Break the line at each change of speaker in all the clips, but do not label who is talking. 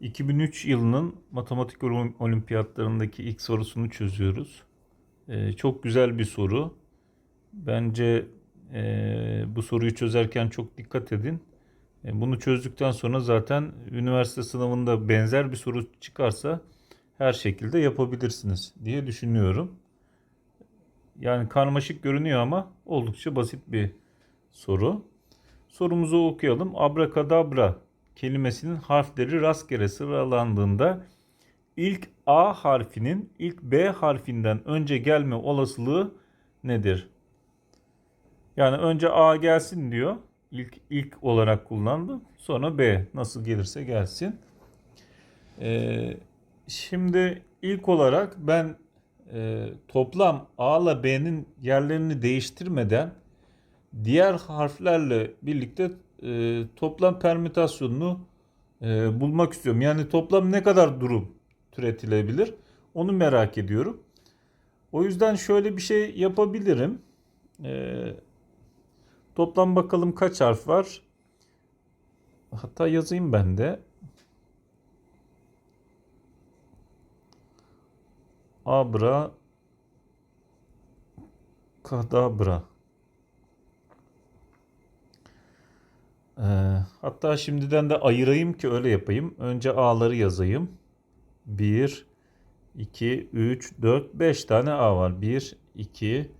2003 yılının matematik olim- olimpiyatlarındaki ilk sorusunu çözüyoruz. Ee, çok güzel bir soru. Bence e, bu soruyu çözerken çok dikkat edin. E, bunu çözdükten sonra zaten üniversite sınavında benzer bir soru çıkarsa her şekilde yapabilirsiniz diye düşünüyorum. Yani karmaşık görünüyor ama oldukça basit bir soru. Sorumuzu okuyalım. Abrakadabra kelimesinin harfleri rastgele sıralandığında ilk A harfinin ilk B harfinden önce gelme olasılığı nedir? Yani önce A gelsin diyor. İlk ilk olarak kullandım. Sonra B nasıl gelirse gelsin. Ee, şimdi ilk olarak ben e, toplam A ile B'nin yerlerini değiştirmeden diğer harflerle birlikte e, toplam permütasyonunu e, bulmak istiyorum. Yani toplam ne kadar durum türetilebilir onu merak ediyorum. O yüzden şöyle bir şey yapabilirim. E, toplam bakalım kaç harf var. Hatta yazayım ben de. Abra kadabra. Ee, hatta şimdiden de ayırayım ki öyle yapayım. Önce A'ları yazayım. 1, 2, 3, 4, 5 tane A var. 1, 2,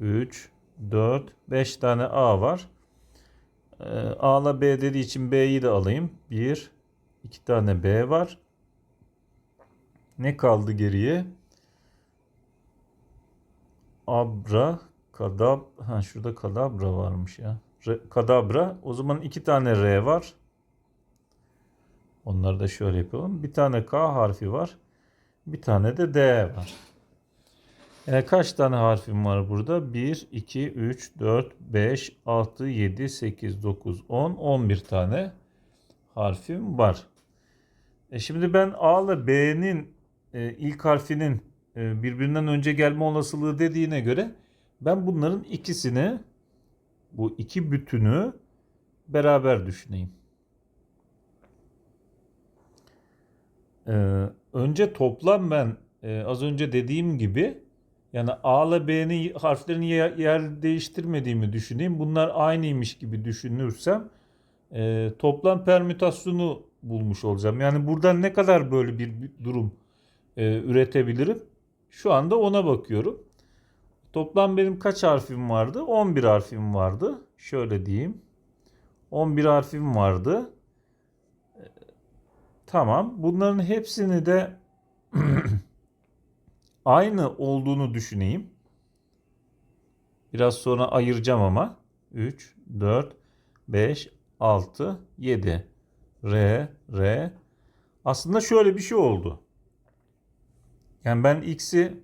3, 4, 5 tane A var. Ee, A ile B dediği için B'yi de alayım. 1, 2 tane B var. Ne kaldı geriye? Abra, kadab, ha şurada kadabra varmış ya. Kadabra. O zaman iki tane R var. Onları da şöyle yapalım. Bir tane K harfi var. Bir tane de D var. E, kaç tane harfim var burada? 1, 2, 3, 4, 5, 6, 7, 8, 9, 10, 11 tane harfim var. E şimdi ben A ile B'nin e, ilk harfinin e, birbirinden önce gelme olasılığı dediğine göre ben bunların ikisini bu iki bütünü beraber düşüneyim. Ee, önce toplam ben e, az önce dediğim gibi yani A ile B'nin harflerini yer, değiştirmediğimi düşüneyim. Bunlar aynıymış gibi düşünürsem e, toplam permütasyonu bulmuş olacağım. Yani buradan ne kadar böyle bir durum e, üretebilirim? Şu anda ona bakıyorum. Toplam benim kaç harfim vardı? 11 harfim vardı. Şöyle diyeyim. 11 harfim vardı. Ee, Tamam. Bunların hepsini de aynı olduğunu düşüneyim. Biraz sonra ayıracağım ama. 3, 4, 5, 6, 7. R, R. Aslında şöyle bir şey oldu. Yani ben X'i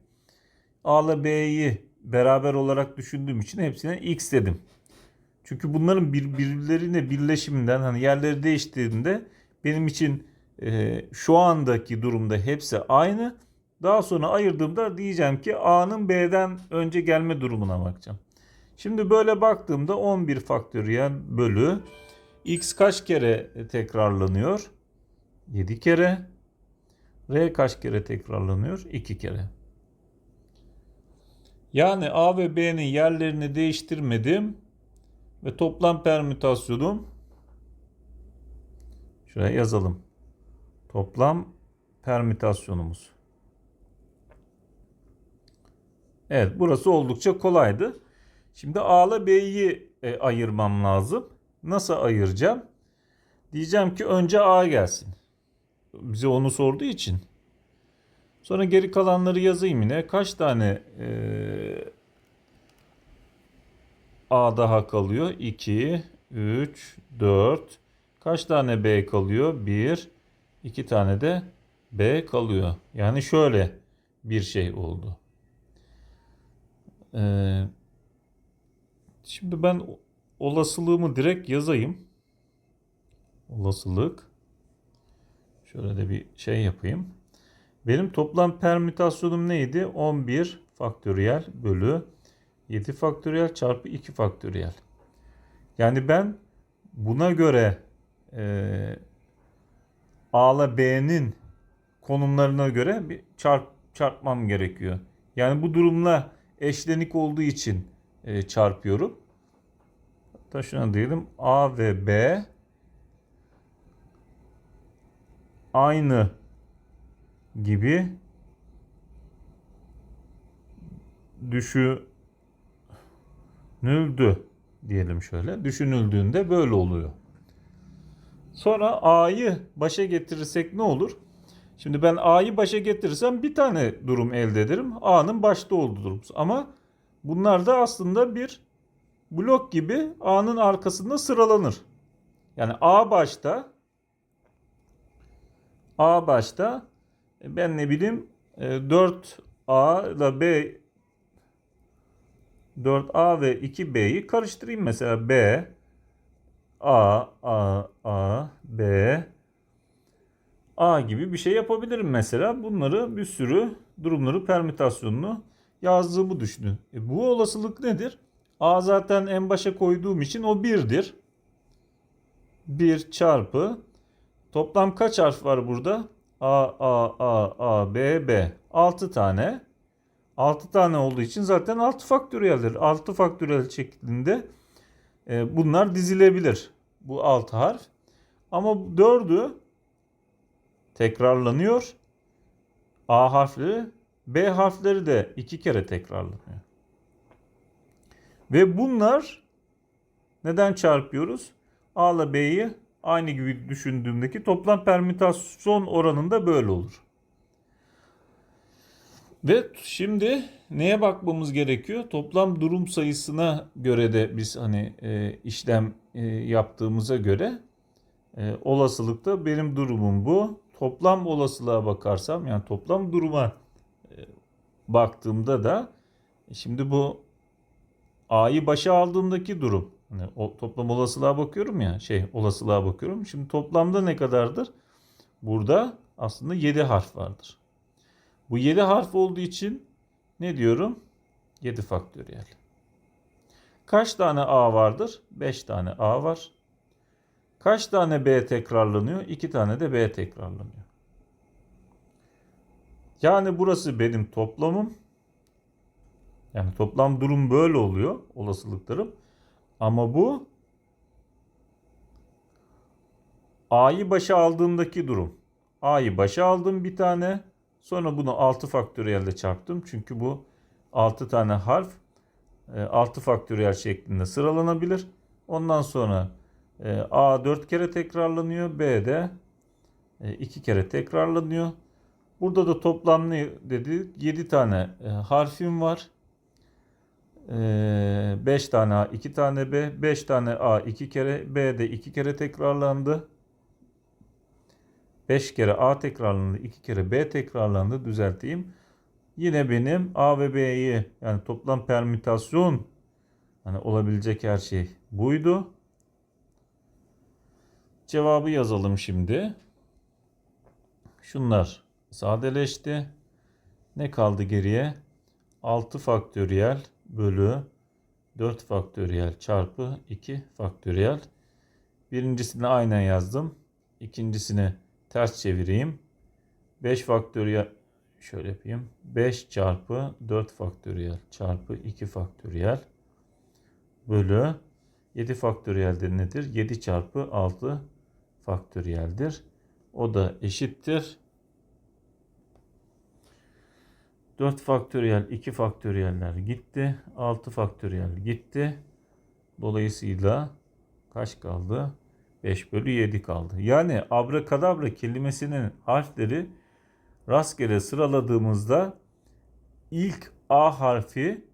A ile B'yi beraber olarak düşündüğüm için hepsine X dedim. Çünkü bunların birbirlerine birleşiminden hani yerleri değiştirdiğinde benim için e, şu andaki durumda hepsi aynı. Daha sonra ayırdığımda diyeceğim ki A'nın B'den önce gelme durumuna bakacağım. Şimdi böyle baktığımda 11 faktöriyel bölü X kaç kere tekrarlanıyor? 7 kere. R kaç kere tekrarlanıyor? 2 kere. Yani A ve B'nin yerlerini değiştirmedim ve toplam permütasyonum şuraya yazalım. Toplam permütasyonumuz. Evet burası oldukça kolaydı. Şimdi A ile B'yi e, ayırmam lazım. Nasıl ayıracağım? Diyeceğim ki önce A gelsin. Bize onu sorduğu için. Sonra geri kalanları yazayım yine. Kaç tane e, A daha kalıyor? 2, 3, 4. Kaç tane B kalıyor? 1, 2 tane de B kalıyor. Yani şöyle bir şey oldu. Ee, şimdi ben olasılığımı direkt yazayım. Olasılık. Şöyle de bir şey yapayım. Benim toplam permütasyonum neydi? 11 faktöriyel bölü 7 faktöriyel çarpı 2 faktöriyel. Yani ben buna göre e, A ile B'nin konumlarına göre bir çarp çarpmam gerekiyor. Yani bu durumla eşlenik olduğu için e, çarpıyorum. Hatta şuna diyelim A ve B aynı gibi düşünüldü diyelim şöyle. Düşünüldüğünde böyle oluyor. Sonra A'yı başa getirirsek ne olur? Şimdi ben A'yı başa getirirsem bir tane durum elde ederim. A'nın başta olduğu durum. Ama bunlar da aslında bir blok gibi A'nın arkasında sıralanır. Yani A başta A başta ben ne bileyim e, 4A ile B 4A ve 2B'yi karıştırayım mesela B A A A B A gibi bir şey yapabilirim mesela. Bunları bir sürü durumları permütasyonunu yazdığımı düşünün. E bu olasılık nedir? A zaten en başa koyduğum için o 1'dir. 1 çarpı toplam kaç harf var burada? A, A, A, A, B, B. 6 tane. 6 tane olduğu için zaten 6 faktöriyeldir. 6 faktöriyel şeklinde e, bunlar dizilebilir. Bu 6 harf. Ama 4'ü tekrarlanıyor. A harfleri, B harfleri de iki kere tekrarlanıyor. Ve bunlar neden çarpıyoruz? A ile B'yi aynı gibi düşündüğümdeki toplam permütasyon oranında böyle olur. Ve şimdi neye bakmamız gerekiyor? Toplam durum sayısına göre de biz hani e, işlem e, yaptığımıza göre e, olasılıkta benim durumum bu. Toplam olasılığa bakarsam yani toplam duruma e, baktığımda da şimdi bu A'yı başa aldığımdaki durum. Hani o toplam olasılığa bakıyorum ya şey olasılığa bakıyorum. Şimdi toplamda ne kadardır? Burada aslında 7 harf vardır. Bu 7 harf olduğu için ne diyorum? 7 faktöriyel. Kaç tane A vardır? 5 tane A var. Kaç tane B tekrarlanıyor? 2 tane de B tekrarlanıyor. Yani burası benim toplamım. Yani toplam durum böyle oluyor olasılıklarım. Ama bu A'yı başa aldığımdaki durum. A'yı başa aldım bir tane. Sonra bunu 6 faktöriyelde çarptım. Çünkü bu 6 tane harf 6 faktöriyel şeklinde sıralanabilir. Ondan sonra e, A 4 kere tekrarlanıyor. B de 2 kere tekrarlanıyor. Burada da toplam ne dedi? 7 tane e, harfim var. 5 tane A, 2 tane B, 5 tane A 2 kere, B de 2 kere tekrarlandı. 5 kere A tekrarlandı, 2 kere B tekrarlandı. Düzelteyim. Yine benim A ve B'yi yani toplam permütasyon hani olabilecek her şey buydu. Cevabı yazalım şimdi. Şunlar sadeleşti. Ne kaldı geriye? 6 faktöriyel bölü 4 faktöriyel çarpı 2 faktöriyel. Birincisini aynen yazdım. İkincisini ters çevireyim. 5 faktöriyel şöyle yapayım. 5 çarpı 4 faktöriyel çarpı 2 faktöriyel bölü 7 faktöriyel de nedir? 7 çarpı 6 faktöriyeldir. O da eşittir. 4 faktöriyel 2 faktöriyeller gitti. 6 faktöriyel gitti. Dolayısıyla kaç kaldı? 5 bölü 7 kaldı. Yani abrakadabra kelimesinin harfleri rastgele sıraladığımızda ilk A harfi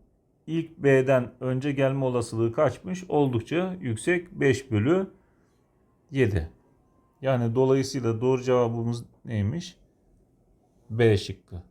ilk B'den önce gelme olasılığı kaçmış? Oldukça yüksek 5 bölü 7. Yani dolayısıyla doğru cevabımız neymiş? B şıkkı.